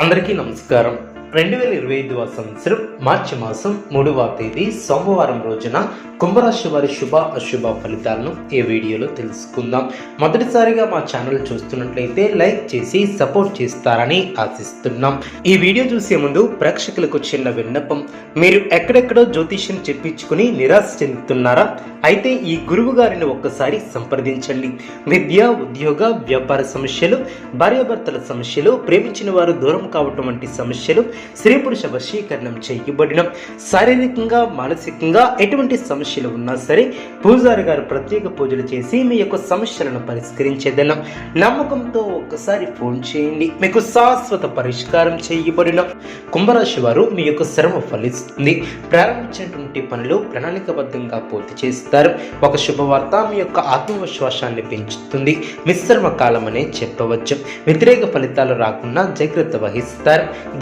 అందరికీ నమస్కారం. రెండు వేల ఇరవై ఐదవ సంవత్సరం మార్చి మాసం మూడవ తేదీ సోమవారం రోజున కుంభరాశి వారి శుభ అశుభ ఫలితాలను ఈ వీడియోలో తెలుసుకుందాం. మొదటిసారిగా మా ఛానల్ చూస్తున్నట్లయితే లైక్ చేసి సపోర్ట్ చేస్తారని ఆశిస్తున్నాం. ఈ వీడియో చూసే ముందు ప్రేక్షకులకు చిన్న విన్నపం. మీరు ఎక్కడెక్కడో జ్యోతిష్యం చెప్పించుకుని నిరాశ చెందుతున్నారా? అయితే ఈ గురువు గారిని ఒక్కసారి సంప్రదించండి. విద్య ఉద్యోగ వ్యాపార సమస్యలు భార్యాభర్తల సమస్యలు ప్రేమించిన వారు దూరం కావటం వంటి సమస్యలు స్త్రీ పురుష వశీకరణం చేయబడిన శారీరకంగా మానసికంగా ఎటువంటి సమస్యలు ఉన్నా సరే పూజారి గారు ప్రత్యేక పూజలు చేసి మీ యొక్క సమస్యలను పరిష్కరించేదనం. నమ్మకంతో ఒక్కసారి ఫోన్ చేయండి. మీకు శాశ్వత పరిష్కారం చేయబడిన కుంభరాశి వారు మీ యొక్క శ్రమ ఫలిస్తుంది. ప్రారంభించినటువంటి పనులు ప్రణాళికబద్ధంగా పూర్తి చేస్తారు. ఒక శుభవార్త మీ యొక్క ఆత్మవిశ్వాసాన్ని పెంచుతుంది. మిశ్రమ కాలం అనే చెప్పవచ్చు. వ్యతిరేక ఫలితాలు రాకుండా జాగ్రత్త వహిస్తారు.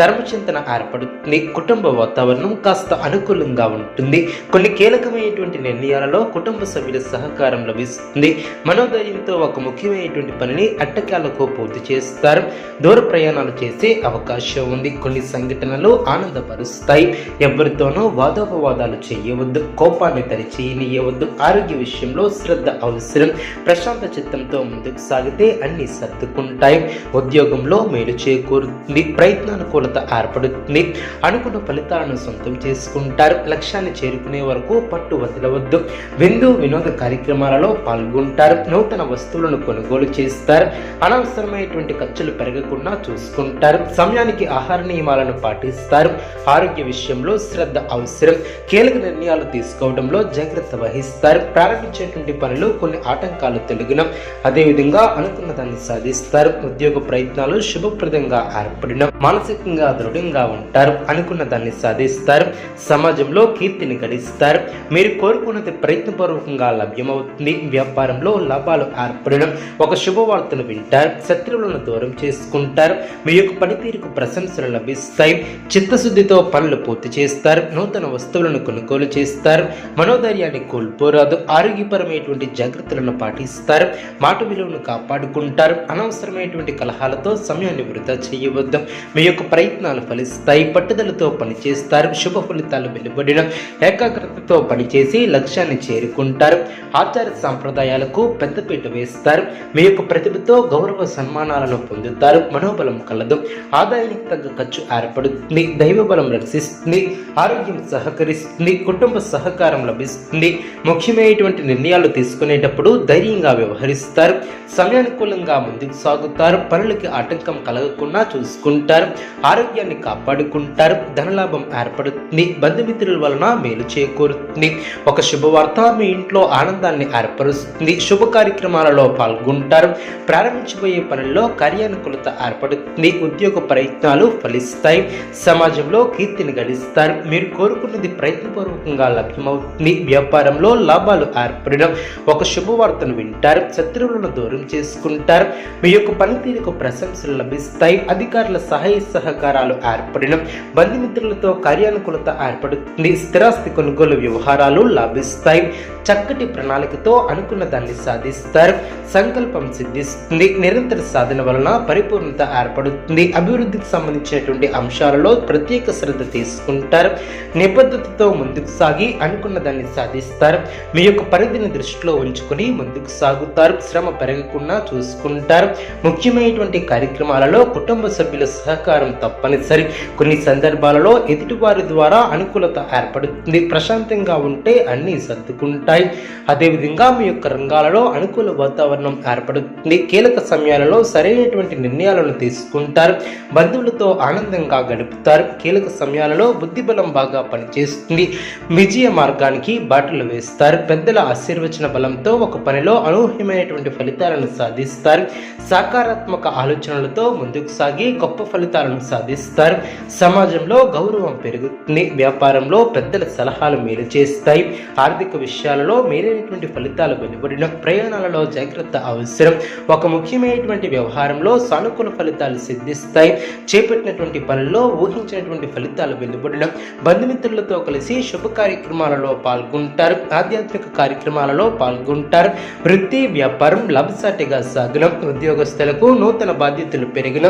ధర్మచింతన ఏర్పడుతుంది. కుటుంబ వాతావరణం కాస్త అనుకూలంగా ఉంటుంది. కొన్ని కీలకమైనటువంటి నిర్ణయాలలో కుటుంబ సభ్యుల సహకారం లభిస్తుంది. మనోధైర్యంతో ఒక ముఖ్యమైనటువంటి పనిని అట్టకాలకు పూర్తి చేస్తారు. దూర ప్రయాణాలు చేసే అవకాశం ఉంది. కొన్ని సంఘటనలు ఆనందపరుస్తాయి. ఎవరితోనూ వాదోపవాదాలు చేయవద్దు. కోపాన్ని తరిచేయనీయవద్దు. ఆరోగ్య విషయంలో శ్రద్ధ అవసరం. ప్రశాంత చిత్తంతో ముందుకు సాగితే అన్ని సర్దుకుంటాయి. ఉద్యోగంలో మేలు చేకూరుతుంది. ప్రయత్నానుకూలత ఏర్పడుతుంది అనుకున్న ఫలితాలను సొంతం చేసుకుంటారు. లక్ష్యాన్ని చేరుకునే వరకు పట్టు వదలవద్దు. విందు వినోద కార్యక్రమాలలో పాల్గొంటారు. నూతన వస్తువులను కొనుగోలు చేస్తారు. అనవసరమైనటువంటి ఖర్చులు పెరగకుండా చూసుకుంటారు. సమయానికి ఆహార నియమాలను పాటిస్తారు. ఆరోగ్య విషయంలో శ్రద్ధ అవసరం. కీలక నిర్ణయాలు తీసుకోవడంలో జాగ్రత్త వహిస్తారు. ప్రారంభించేటువంటి పనులు కొన్ని ఆటంకాలు తెలుగున అదేవిధంగా అనుకున్న దాన్ని సాధిస్తారు. ఉద్యోగ ప్రయత్నాలు శుభప్రదంగా ఏర్పడిన మానసికంగా దృఢంగా ఉంటారు అనుకున్న దాన్ని సాధిస్తారు. సమాజంలో కీర్తిని గడిస్తారు. మీరు కోరుకున్నది ప్రయత్నపూర్వకంగా లభ్యమవుతుంది. వ్యాపారంలో లాభాలు ఏర్పడడం ఒక శుభవార్తను వింటారు. శత్రువులను దూరం చేసుకుంటారు. మీ యొక్క పనితీరుకు ప్రశంసలు లభిస్తాయి. చిత్తశుద్ధితో పనులు పూర్తి చేస్తారు. నూతన వస్తువులను కొనుగోలు చేస్తారు. మనోధైర్యాన్ని కోల్పోరాదు. ఆరోగ్యపరమైనటువంటి జాగ్రత్తలను పాటిస్తారు. మాట విలువను కాపాడుకుంటారు. అనవసరమైనటువంటి కలహాలతో సమయాన్ని వృధా చేయవద్దు. మీ యొక్క ప్రయత్నాలు ఫలిస్తాయి పట్టుదలతో పనిచేస్తారు. శుభ ఫలితాలు వెలువడిన ఏకాగ్రతతో పనిచేసి లక్ష్యాన్ని చేరుకుంటారు. ఆచార సాంప్రదాయాలకు పెద్దపీట వేస్తారు. మీ యొక్క ప్రతిభతో గౌరవ సన్మానాలను పొందుతారు. మనోబలం కలదు. ఆదాయానికి తగ్గ ఖర్చు ఏర్పడుతుంది. దైవ బలం రక్షిస్తుంది. ఆరోగ్యం సహకరిస్తుంది. కుటుంబ సహకారం లభిస్తుంది. ముఖ్యమైనటువంటి నిర్ణయాలు తీసుకునేటప్పుడు ధైర్యంగా వ్యవహరిస్తారు. సమయానుకూలంగా ముందుకు సాగుతారు. పనులకి ఆటంకం కలగకుండా చూసుకుంటారు. ఆరోగ్యాన్ని కాపాడుకుంటారు. ధనలాభం ఏర్పడుతుంది. బంధుమిత్రుల వలన మేలు చేకూరుతుంది. ఒక శుభవార్త మీ ఇంట్లో ఆనందాన్ని ఏర్పరుస్తుంది. శుభ కార్యక్రమాలలో పాల్గొంటారు. ప్రారంభించబోయే పనుల్లో కార్యానుకూలత ఏర్పడుతుంది. ఉద్యోగ ప్రయత్నాలు ఫలిస్తాయి. సమాజంలో కీర్తిని గడిస్తారు. మీరు కోరుకున్నది ప్రయత్నపూర్వకంగా లభ్యమవుతుంది. వ్యాపారంలో లాభాలు ఏర్పడడం ఒక శుభవార్తను వింటారు. శత్రువులను దూరం చేసుకుంటారు. మీ యొక్క పనితీరుకు ప్రశంసలు లభిస్తాయి. అధికారుల సహాయ సహకారాలు ఏర్పడడం బంధుమిత్రులతో కార్యానుకూలత ఏర్పడుతుంది. స్థిరాస్తి కొనుగోలు వ్యవహారాలు లాభిస్తాయి. చక్కటి ప్రణాళికతో అనుకున్న దాన్ని సాధిస్తారు. సంకల్పం సిద్ధిస్తుంది. నిరంతర సాధన వలన పరిపూర్ణత ఏర్పడుతుంది. అభివృద్ధికి సంబంధించినటువంటి అంశాలలో ప్రత్యేక శ్రద్ధ తీసుకుంటారు. నిబద్ధతతో ముందుకు సాగి అనుకున్న దాన్ని సాధిస్తారు. మీ యొక్క పరిధిని దృష్టిలో ఉంచుకొని ముందుకు సాగుతారు. శ్రమ పెరగకుండా చూసుకుంటారు. ముఖ్యమైనటువంటి కార్యక్రమాలలో కుటుంబ సభ్యుల సహకారం తప్పనిసరి. కొన్ని సందర్భాలలో ఎదుటివారి ద్వారా అనుకూలత ఏర్పడుతుంది. ప్రశాంతంగా ఉంటే అన్నీ సర్దుకుంటాయి. అదేవిధంగా మీ యొక్క రంగాలలో అనుకూల వాతావరణం ఏర్పడుతుంది. కీలక సమయాలలో సరైనటువంటి నిర్ణయాలను తీసుకుంటారు. బంధువులతో ఆనందంగా గడుపుతారు. కీలక సమయాలలో బుద్ధిబలం బాగా పనిచేస్తుంది. విజయ మార్గానికి బాటలు వేస్తారు. పెద్దల ఆశీర్వచన బలంతో ఒక పనిలో అనూహ్యమైనటువంటి ఫలితాలను సాధిస్తారు. సకారాత్మక ఆలోచనలతో ముందుకు సాగి గొప్ప ఫలితాలను సాధిస్తారు. చేస్తారు సమాజంలో గౌరవం పెరుగుతుంది వ్యాపారంలో పెద్దల సలహాలు మేలు చేస్తాయి ఆర్థిక విషయాలలో మేలైనటువంటి ఫలితాలు వెలువడిన ప్రయాణాలలో జాగ్రత్త అవసరం. ఒక ముఖ్యమైనటువంటి వ్యవహారంలో సానుకూల ఫలితాలు సిద్ధిస్తాయి చేపట్టినటువంటి పనుల్లో ఊహించినటువంటి ఫలితాలు వెలువడిన బంధుమిత్రులతో కలిసి శుభ కార్యక్రమాలలో పాల్గొంటారు ఆధ్యాత్మిక కార్యక్రమాలలో పాల్గొంటారు. వృత్తి వ్యాపారం లభసాటిగా సాగిన ఉద్యోగస్తులకు నూతన బాధ్యతలు పెరిగిన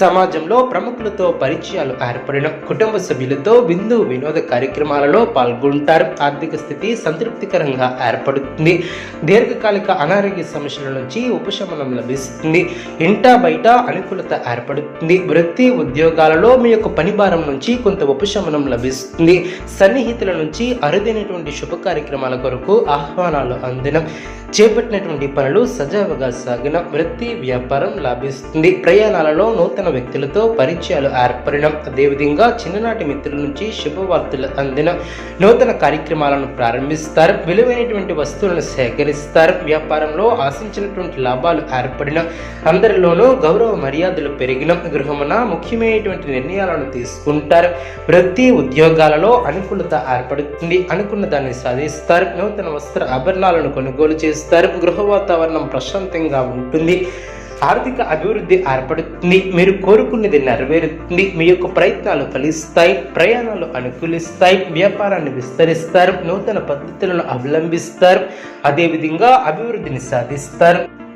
సమాజంలో ప్రముఖులతో పరిచయాలు ఏర్పడిన కుటుంబ సభ్యులతో విందు వినోద కార్యక్రమాలలో పాల్గొంటారు. ఆర్థిక స్థితి సంతృప్తికరంగా ఏర్పడుతుంది. దీర్ఘకాలిక అనారోగ్య సమస్యల నుంచి ఉపశమనం లభిస్తుంది. ఇంటా బయట అనుకూలత ఏర్పడుతుంది. వృత్తి ఉద్యోగాలలో మీ యొక్క పని భారం నుంచి కొంత ఉపశమనం లభిస్తుంది. సన్నిహితుల నుంచి అరుదైనటువంటి శుభ కార్యక్రమాల కొరకు ఆహ్వానాలు అందిన. చేపట్టినటువంటి పనులు సజావుగా సాగిన వృత్తి వ్యాపారం లాభిస్తుంది. ప్రయాణాలలో నూతన వ్యక్తులతో పరిచయాలు ఏర్పడిన అదేవిధంగా చిన్ననాటి మిత్రుల నుంచి శుభవార్తలు అందిన నూతన కార్యక్రమాలను ప్రారంభిస్తారు. విలువైనటువంటి వస్తువులను సేకరిస్తారు. వ్యాపారంలో ఆశించినటువంటి లాభాలు ఏర్పడిన అందరిలోనూ గౌరవ మర్యాదలు పెరిగిన గృహమున ముఖ్యమైనటువంటి నిర్ణయాలను తీసుకుంటారు. వృత్తి ఉద్యోగాలలో అనుకూలత ఏర్పడుతుంది. అనుకున్న దాన్ని సాధిస్తారు. నూతన వస్త్ర ఆభరణాలను కొనుగోలు చేస్తారు. గృహ వాతావరణం ప్రశాంతంగా ఉంటుంది. ఆర్థిక అభివృద్ధి ఏర్పడుతుంది. మీరు కోరుకున్నది నెరవేరుతుంది. మీ యొక్క ప్రయత్నాలు ఫలిస్తాయి. ప్రయాణాలు అనుకూలిస్తాయి. వ్యాపారాన్ని విస్తరిస్తారు. నూతన పద్ధతులను అవలంబిస్తారు. అదేవిధంగా అభివృద్ధిని సాధిస్తారు.